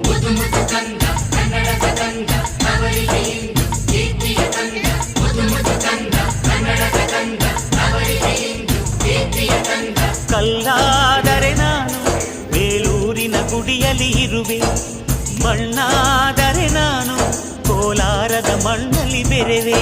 ಮಣ್ಣಾದರೆ ನಾನು ಕೋಲಾರದ ಮಣ್ಣಲ್ಲಿ ಬೆರೆವೆ.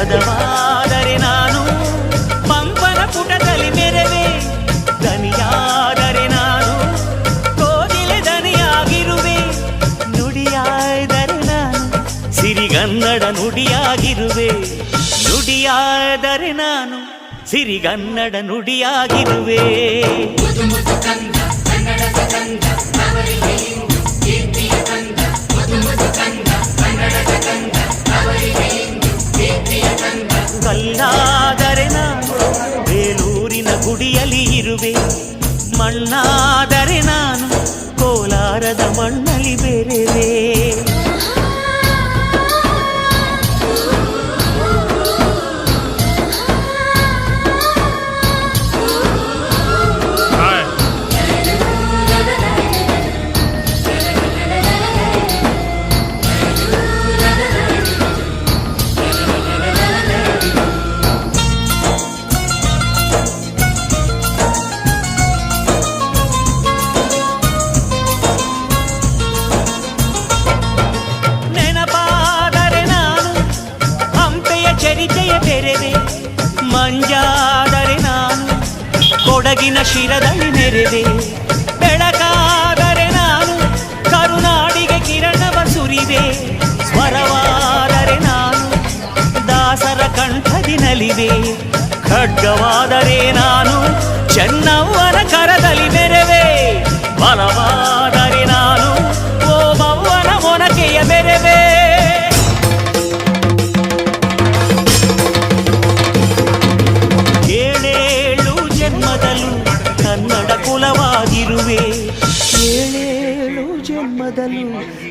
ಪದವಾದರೆ ನಾನು ಪಂಪನ ಪುಟದಲ್ಲಿ ಮೆರವೆ. ದನಿಯಾದರೆ ನಾನು ಕೋಗಿಲೆ ದನಿಯಾಗಿರುವೆ ನುಡಿಯಾದರೆ ನಾನು ಸಿರಿಗನ್ನಡ ನುಡಿಯಾಗಿರುವೆ. ನುಡಿಯಾದರೆ ನಾನು ಸಿರಿಗನ್ನಡ ನುಡಿಯಾಗಿರುವೆ. ಕಲ್ಲಾದರೆ ನಾನು ಬೇಲೂರಿನ ಗುಡಿಯಲ್ಲಿ ಇರುವೆ. ಮಣ್ಣಾದರೆ ನಾನು ಕೋಲಾರದ ಮಣ್ಣಲ್ಲಿ ಬೆರೆವೆ. ಬೆರೆವೆ ಮಂಜಾದರೆ ನಾನು ಕೊಡಗಿನ ಶಿರದಲ್ಲಿ ನೆರೆವೆ ಬೆಳಕಾದರೆ ನಾನು ಕರುನಾಡಿಗೆ ಕಿರಣವ ಸುರಿದೆ. ಸ್ವರವಾದರೆ ನಾನು ದಾಸರ ಕಂಠದಿ ನಲಿವೆ ಖಡ್ಗವಾದರೆ ನಾನು ಚೆನ್ನವ್ವನ ಕರದಲ್ಲಿ ಮೆರೆವೆ. ಬಲವಾದರೆ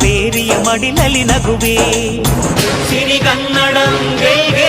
ಕಾವೇರಿಯ ಮಡಿಲಲ್ಲಿ ನಗುವೆ ಸಿರಿಗನ್ನಡಂ ಗೆಲ್ಗೆ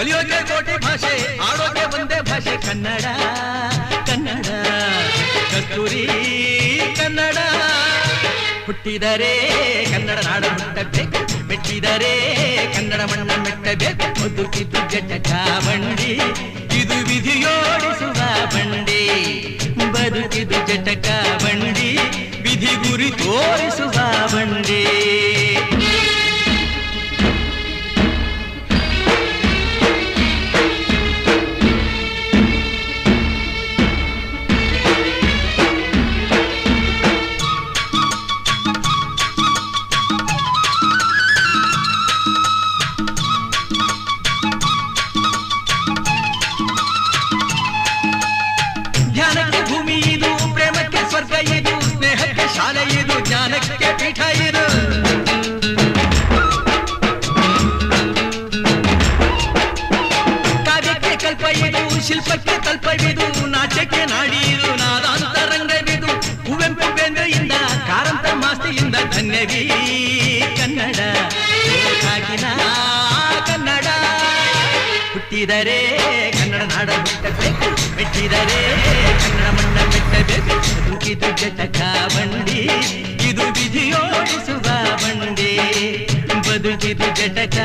ಕಲಿಯೋಕೆ ಕೋಟಿ ಭಾಷೆ ಆಡೋಕೆ ಒಂದೇ ಭಾಷೆ, ಕನ್ನಡ ಕನ್ನಡ. ಕಸ್ತೂರಿ ಕನ್ನಡ. ಹುಟ್ಟಿದರೆ ಕನ್ನಡ ನಾಡ ಹುಟ್ಟಬೇಕು ಮೆಟ್ಟಿದರೆ ಕನ್ನಡ ಮಣ್ಣ ಮೆಟ್ಟಬೇಕು. ಬದುಕಿದ್ದು ಜಟಕ ಬಂಡಿ ಇದು ವಿಧಿಯೋಡಿಸುವ ಬಂಡಿ. ಬದುಕಿದು ಜಟಕ ಬಂಡಿ ವಿಧಿ ಗುರಿ ತೋರಿಸುವ ಬಂಡಿ. ಕಾವ್ಯಕ್ಕೆ ಕಲ್ಪ ಇದು ಶಿಲ್ಪಕ್ಕೆ ಕಲ್ಪವಿದು ನಾಟ್ಯಕ್ಕೆ ನಾಡಿ ಇದು ನಾದಾಂತರಂಗವಿದು ಕುವೆಂಪು ಬೇಂದ್ರೆಯಿಂದ ಕಾರಂತ ಮಾಸ್ತಿಯಿಂದ ಧನ್ಯವೀ ಕನ್ನಡ ಕಾಗಿನ ಕನ್ನಡ ಹುಟ್ಟಿದರೆ ಕನ್ನಡ ನಾಡ ಹುಟ್ಟಬೇಕು ಮೆಟ್ಟಿದರೆ ಕನ್ನಡ ಮಣ್ಣ ಮೆಟ್ಟಬೇಕು ಬದುಕಿದು ಜಟಕ ಬಂಡಿ ಇದು ವಿಧಿಯೋಡಿಸುವ ಬಂಡಿ ಬದುಕಿದು ಜಟಕ